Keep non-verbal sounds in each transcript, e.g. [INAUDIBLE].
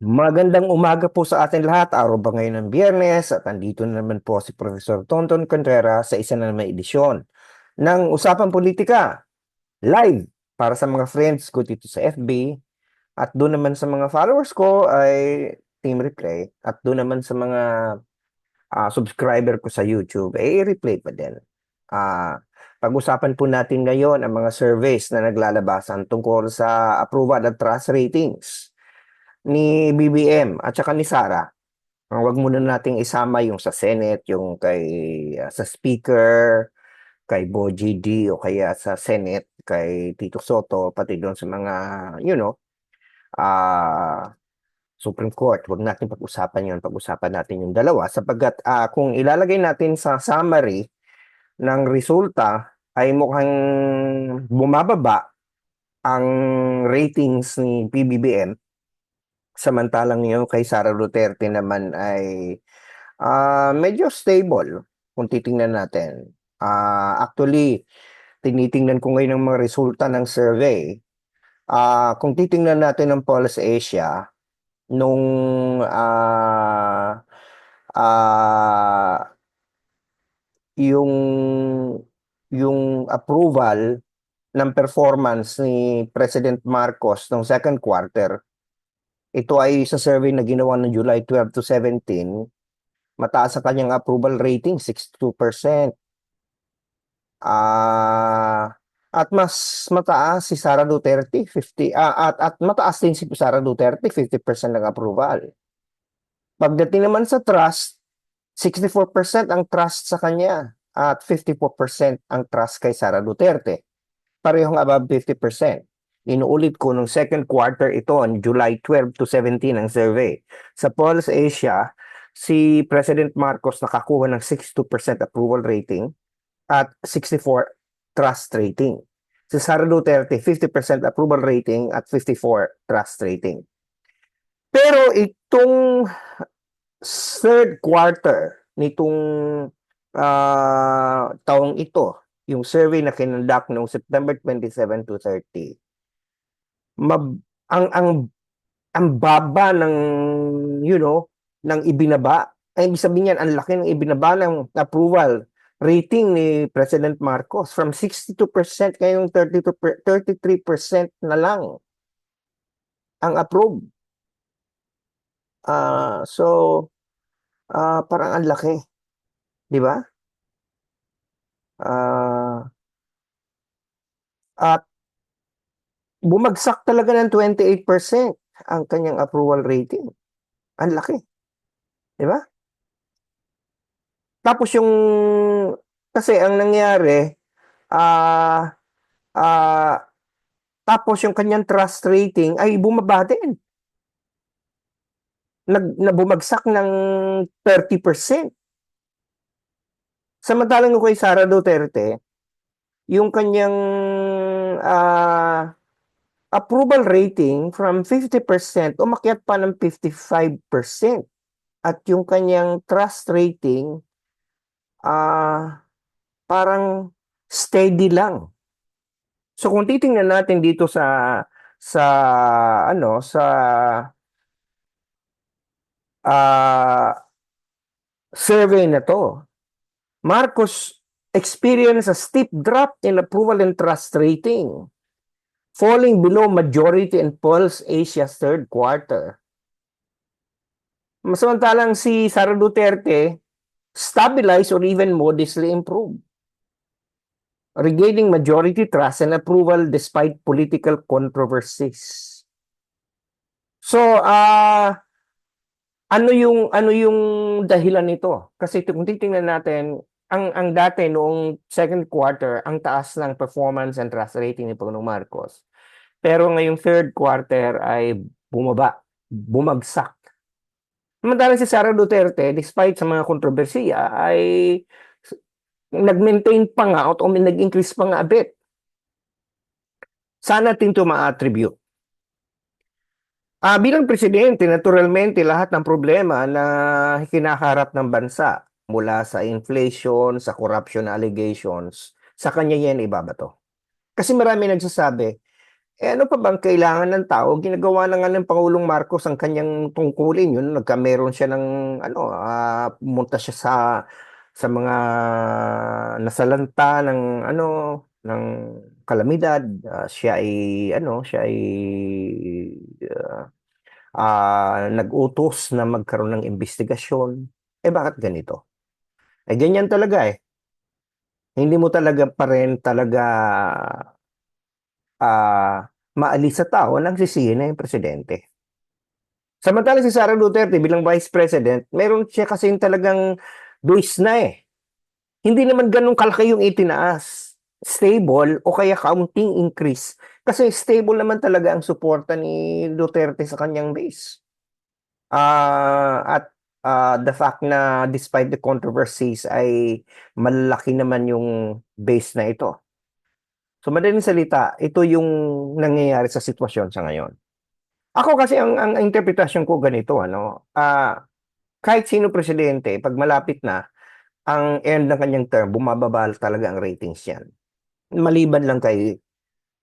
Magandang umaga po sa atin lahat. Araw ba ngayon ng biyernes at andito na naman po si Professor Tonton Contreras sa isa na naman edisyon ng Usapang Politika live para sa mga friends ko dito sa FB at doon naman sa mga followers ko ay Team Replay at doon naman sa mga ah, subscriber ko sa YouTube ay replay pa din. Ah, pag-usapan po natin ngayon ang mga surveys na naglalabasan tungkol sa approval at trust ratings ni BBM at saka ni Sara. Ang wag muna nating isama yung sa Senate, yung kay ah, sa Speaker, kay Boji D o kaya sa Senate kay Tito Soto pati doon sa mga you know ah Supreme Court. Wag natin pag-usapan 'yon, pag-usapan natin yung dalawa sapagkat ah, kung ilalagay natin sa summary ng resulta ay mukhang bumababa ang ratings ni PBBM samantalang yung kay Sara Duterte naman ay ah, medyo stable kung titingnan natin. Ah, actually, tinitingnan ko ngayon ang mga resulta ng survey. Ah, kung titingnan natin ang Pulse Asia nung ah ah yung yung approval ng performance ni President Marcos noong second quarter ito ay sa survey na ginawa ng July 12 to 17, mataas sa kanyang approval rating, 62%. Ah, at mas mataas si Sara Duterte, 50 ah, at at mataas din si Sara Duterte, 50% ng approval. Pagdating naman sa trust, 64% ang trust sa kanya at 54% ang trust kay Sara Duterte. Parehong above 50%. Inuulit ko nung second quarter ito on July 12 to 17 ang survey. Sa Pulse Asia, si President Marcos nakakuha ng 62% approval rating at 64 trust rating. Si Sara Duterte, 50% approval rating at 54 trust rating. Pero itong third quarter nitong ah, taong ito, yung survey na kinonduct noong September 27 to 30, mab ang ang ang baba ng you know ng ibinaba ay ibig sabihin yan ang laki ng ibinaba ng approval rating ni President Marcos from 62% ngayong 32 per- 33% na lang ang approve. Ah, so ah parang ang laki, 'di ba? Ah at bumagsak talaga ng 28% ang kanyang approval rating. Ang laki. 'Di ba? Tapos yung kasi ang nangyari ah ah tapos yung kanyang trust rating ay bumaba din. Nag na bumagsak ng 30%. Samantalang kay Sara Duterte, yung kanyang ah approval rating from 50% umakyat pa ng 55%. At yung kanyang trust rating ah parang steady lang. So kung titingnan natin dito sa sa ano sa ah survey na to, Marcos experienced a steep drop in approval and trust rating, falling below majority in Pulse Asia's third quarter. Samantalang si Sara Duterte stabilized or even modestly improved, regaining majority trust and approval despite political controversies. So, ah ano yung ano yung dahilan nito? Kasi kung titingnan natin, ang ang dati noong second quarter, ang taas ng performance and trust rating ni Pangulong Marcos. Pero ngayong third quarter ay bumaba, bumagsak. Samantalang si Sara Duterte, despite sa mga kontrobersiya, ay nag-maintain pa nga o nag-increase pa nga a bit. Saan natin ito ma-attribute? Ah, bilang presidente, naturalmente lahat ng problema na kinakaharap ng bansa mula sa inflation, sa corruption allegations, sa kanya yan ibabato. Kasi marami nagsasabi, Eh, ano pa bang kailangan ng tao? Ginagawa na nga ng Pangulong Marcos ang kanyang tungkulin. Yun, nagkameron siya ng, ano, ah, pumunta siya sa, sa mga nasalanta ng, ano, ng kalamidad. Ah, siya ay, ano, siya ay, ah, ah, nag-utos na magkaroon ng investigasyon. Eh, bakit ganito? Eh, ganyan talaga eh. Hindi mo talaga pa rin talaga ah maalis sa tao ang nagsisihin na yung presidente. Samantala si Sara Duterte bilang vice president, meron siya kasing talagang base na eh. Hindi naman ganun kalaki yung itinaas. Stable o kaya kaunting increase. Kasi stable naman talaga ang suporta ni Duterte sa kanyang base. Ah, at ah, the fact na despite the controversies ay malaki naman yung base na ito. So madaling salita, ito yung nangyayari sa sitwasyon sa ngayon. Ako kasi ang ang interpretasyon ko ganito ano, ah kahit sino presidente pag malapit na ang end ng kanyang term, bumababa talaga ang ratings niyan. Maliban lang kay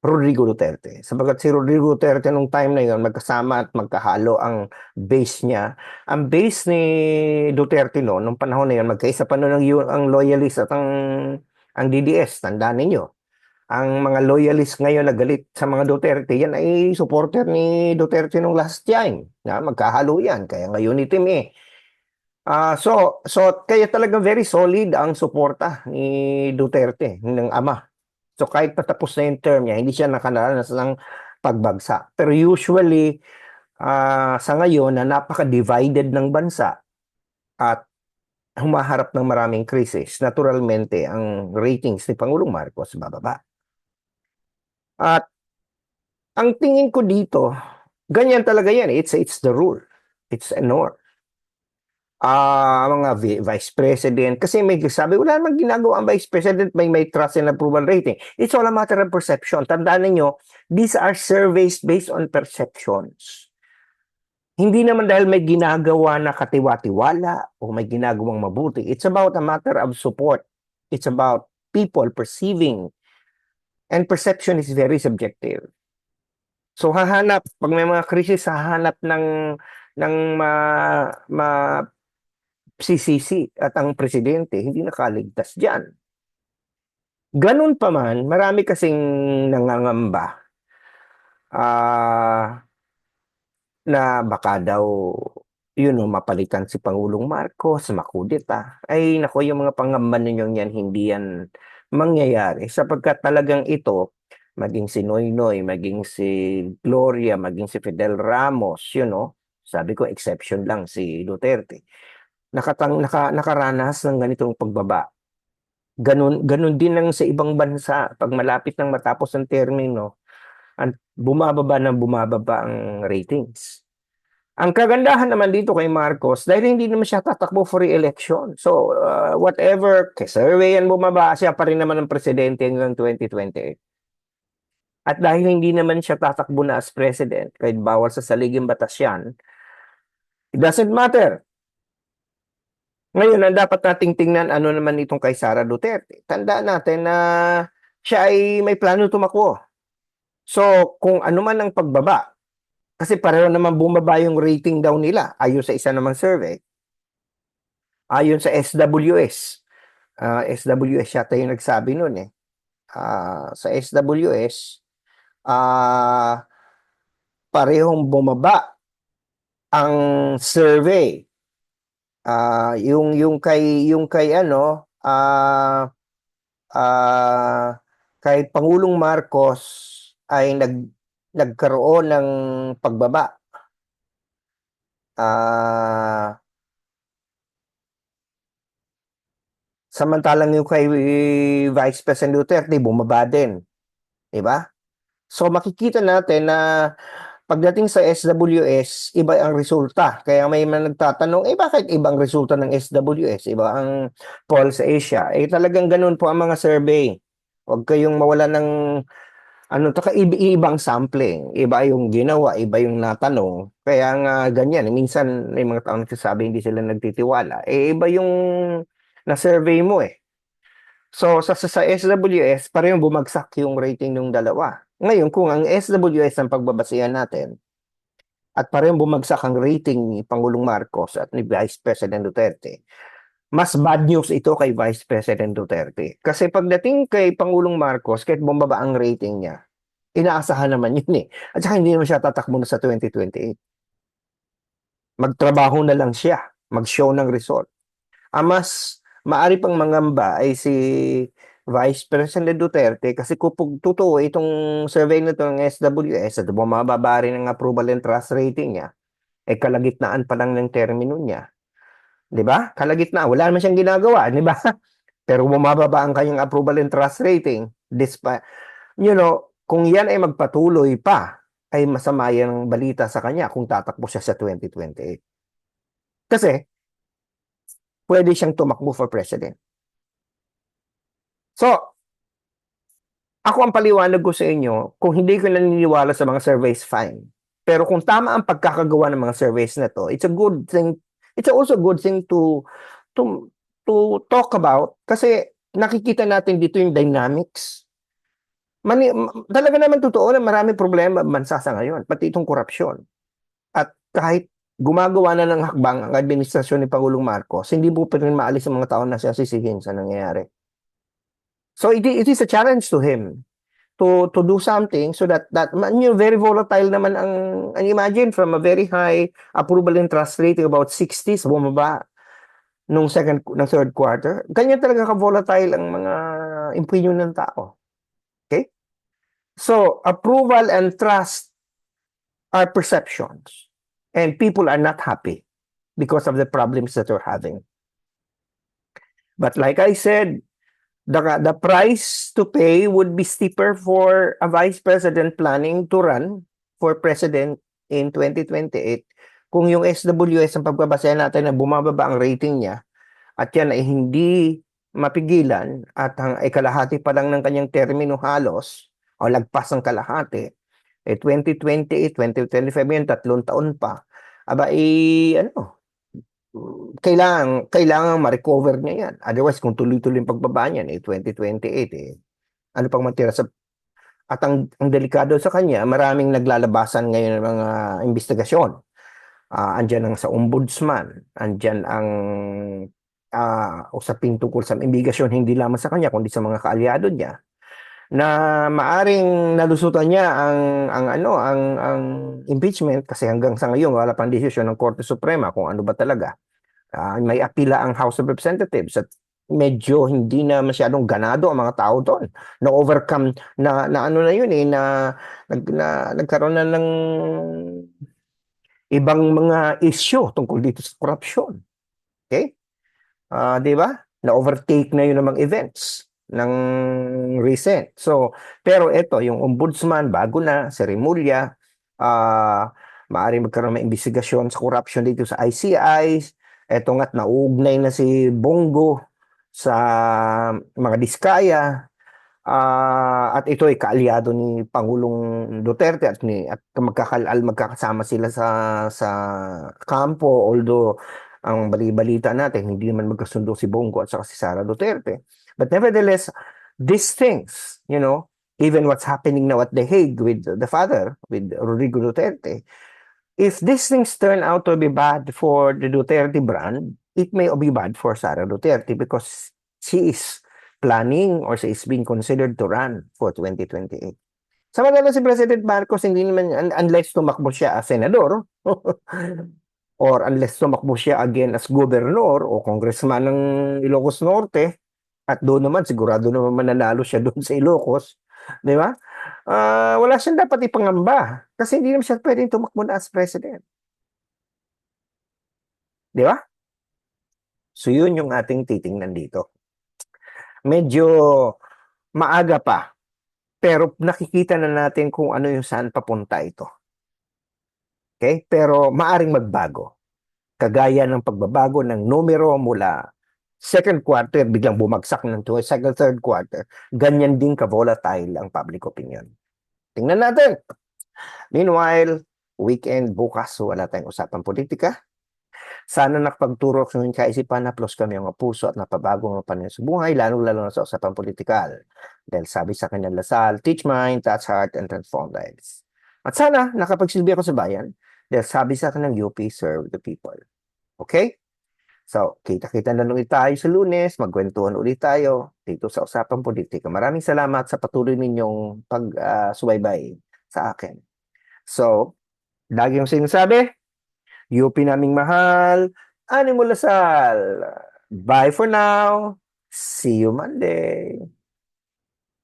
Rodrigo Duterte. Sabagat si Rodrigo Duterte nung time na yon magkasama at magkahalo ang base niya. Ang base ni Duterte no nung panahon na yon magkaisa pa noon ang, ang loyalist at ang ang DDS, tandaan ninyo ang mga loyalist ngayon na galit sa mga Duterte, yan ay supporter ni Duterte nung last time. Na magkahalo yan. Kaya ngayon itim eh. Ah, so, so kaya talaga very solid ang suporta ni Duterte ng ama. So kahit patapos na yung term niya, hindi siya nakaranas ng pagbagsak. Pero usually, ah, sa ngayon na napaka-divided ng bansa at humaharap ng maraming krisis, naturalmente ang ratings ni Pangulong Marcos bababa. At ang tingin ko dito, ganyan talaga yan. It's it's the rule. It's a norm. Ah, mga vi- vice president kasi may sabi wala namang ginagawa ang vice president may may trust and approval rating. It's all a matter of perception. Tandaan niyo, these are surveys based on perceptions. Hindi naman dahil may ginagawa na katiwa-tiwala o may ginagawang mabuti. It's about a matter of support. It's about people perceiving And perception is very subjective. So hahanap, pag may mga krisis, hahanap ng, ng ma, ma CCC at ang presidente, hindi nakaligtas dyan. Ganun pa man, marami kasing nangangamba ah na baka daw yun know, mapalitan si Pangulong Marcos, makudeta. Ay nako, yung mga pangamba ninyong yan, hindi yan mangyayari sapagkat talagang ito maging si Noynoy, maging si Gloria, maging si Fidel Ramos, you know, sabi ko exception lang si Duterte. Nakatang naka, nakaranas ng ganitong pagbaba. Ganun ganun din lang sa ibang bansa pag malapit nang matapos ang termino, ang bumababa ng bumababa ang ratings. Ang kagandahan naman dito kay Marcos, dahil hindi naman siya tatakbo for re-election. So, uh, whatever, kay survey yan bumaba, siya pa rin naman ang presidente hanggang 2028. At dahil hindi naman siya tatakbo na as president, kahit bawal sa saliging batas yan, it doesn't matter. Ngayon, ang dapat nating tingnan, ano naman itong kay Sara Duterte. Tandaan natin na siya ay may plano tumakbo. So, kung ano man ang pagbaba, kasi pareho naman bumaba yung rating daw nila ayon sa isa namang survey. Ayon sa SWS. Uh, SWS yata yung nagsabi nun eh. Uh, sa SWS, uh, parehong bumaba ang survey. Uh, yung yung kay yung kay ano uh, uh, kay Pangulong Marcos ay nag nagkaroon ng pagbaba. Ah samantalang yung kay Vice President Duterte bumaba din. 'Di ba? So makikita natin na pagdating sa SWS, iba ang resulta. Kaya may mga nagtatanong, eh bakit ibang resulta ng SWS? Iba ang poll sa Asia. Eh talagang ganun po ang mga survey. Huwag kayong mawala ng ano to ibang sampling, iba yung ginawa, iba yung natanong. Kaya nga ganyan, minsan may mga tao nagsasabi hindi sila nagtitiwala. Eh iba yung na-survey mo eh. So sa, sa SWS, parehong bumagsak yung rating ng dalawa. Ngayon, kung ang SWS ang pagbabasihan natin, at parehong bumagsak ang rating ni Pangulong Marcos at ni Vice President Duterte, mas bad news ito kay Vice President Duterte. Kasi pagdating kay Pangulong Marcos, kahit bumaba ang rating niya, inaasahan naman [LAUGHS] yun eh. At saka hindi naman siya tatakbo na sa 2028. Magtrabaho na lang siya, mag-show ng result. Ang mas maari pang mangamba ay si Vice President Duterte kasi kung totoo itong survey na ito ng SWS at bumababa rin ang approval and trust rating niya, eh kalagitnaan pa lang ng termino niya. 'Di ba? Kalagitnaan, wala naman siyang ginagawa, 'di ba? [LAUGHS] Pero bumababa ang kanyang approval and trust rating despite you know, kung yan ay magpatuloy pa, ay masama yung balita sa kanya kung tatakbo siya sa 2028. Kasi pwede siyang tumakbo for president. So, ako ang paliwanag ko sa inyo, kung hindi ko naniniwala sa mga surveys, fine. Pero kung tama ang pagkakagawa ng mga surveys na to, it's a good thing, it's also a good thing to, to, to talk about kasi nakikita natin dito yung dynamics. Mani, talaga naman totoo na marami problema bansa sa ngayon, pati itong korupsyon. At kahit gumagawa na ng hakbang ang administrasyon ni Pangulong Marcos, hindi po pa rin maalis ang mga tao na siya sisihin sa nangyayari. So it, it is a challenge to him to to do something so that that you very volatile naman ang and imagine from a very high approval and trust rating about 60s bumaba nung second ng third quarter. Ganyan talaga ka volatile ang mga opinion ng tao. Okay? So approval and trust are perceptions and people are not happy because of the problems that they're having. But like i said the the price to pay would be steeper for a vice president planning to run for president in 2028 kung yung SWS ang pagbabasehan natin na bumababa ang rating niya at yan ay hindi mapigilan at ang ay kalahati pa lang ng kanyang termino halos o lagpas ng kalahati eh 2028, 2025 yun, tatlong taon pa. Aba, eh, ano, kailangan kailangan ma-recover niya yan. Otherwise, kung tuloy-tuloy yung pagbaba niyan, eh, 2028, eh, ano pang matira sa... At ang, ang delikado sa kanya, maraming naglalabasan ngayon ng mga investigasyon. Ah, andyan ang sa ombudsman, andyan ang ah, usaping tungkol sa investigasyon hindi lamang sa kanya, kundi sa mga kaalyado niya na maaring nalusutan niya ang ang ano ang ang impeachment kasi hanggang sa ngayon wala pang desisyon ng Korte Suprema kung ano ba talaga Ah, may apila ang House of Representatives at medyo hindi na masyadong ganado ang mga tao doon. Na-overcome na, na ano na yun eh, na, nag, na nagkaroon na ng ibang mga issue tungkol dito sa korupsyon. Okay? Ah, di ba? Na-overtake na yun ng mga events ng recent. So, pero ito, yung ombudsman, bago na, si Remulla, ah, maaari magkaroon ng investigasyon sa corruption dito sa ICI, Eto nga't nauugnay na si Bongo sa mga diskaya. Ah, at ito ay kaalyado ni Pangulong Duterte at ni at magkakalal magkakasama sila sa sa kampo although ang bali-balita natin hindi naman magkasundo si Bongo at saka si Sara Duterte. But nevertheless, these things, you know, even what's happening now at The Hague with the father, with Rodrigo Duterte, if these things turn out to be bad for the Duterte brand, it may be bad for Sara Duterte because she is planning or she is being considered to run for 2028. Samantala si President Marcos, hindi naman, un- unless tumakbo siya as senador, [LAUGHS] or unless tumakbo siya again as governor o congressman ng Ilocos Norte, at doon naman, sigurado naman mananalo siya [LAUGHS] doon sa Ilocos, di ba? Ah, wala siyang dapat ipangamba kasi hindi naman siya pwedeng tumakbo na as president. Di ba? So yun yung ating titingnan dito. Medyo maaga pa, pero nakikita na natin kung ano yung saan papunta ito. Okay? Pero maaring magbago. Kagaya ng pagbabago ng numero mula second quarter, biglang bumagsak ng to second, third quarter. Ganyan din ka-volatile ang public opinion. Tingnan natin. Meanwhile, weekend bukas, wala tayong usapang politika. Sana nakapagturo sa inyong kaisipan na plus kami ang puso at napabago ang panahon sa buhay, lalo-lalo na sa usapang politikal. Dahil sabi sa kanyang lasal, teach mind, touch heart, and transform lives. At sana nakapagsilbi ako sa bayan sabi sa kanyang UP, serve the people. Okay? So, kita-kita na ulit tayo sa lunes, magkwentuhan ulit tayo dito sa Usapang Politika. Maraming salamat sa patuloy ninyong pag-subaybay sa akin. So, lagi yung sinasabi, UP naming mahal, Animo Lasal. Bye for now. See you Monday.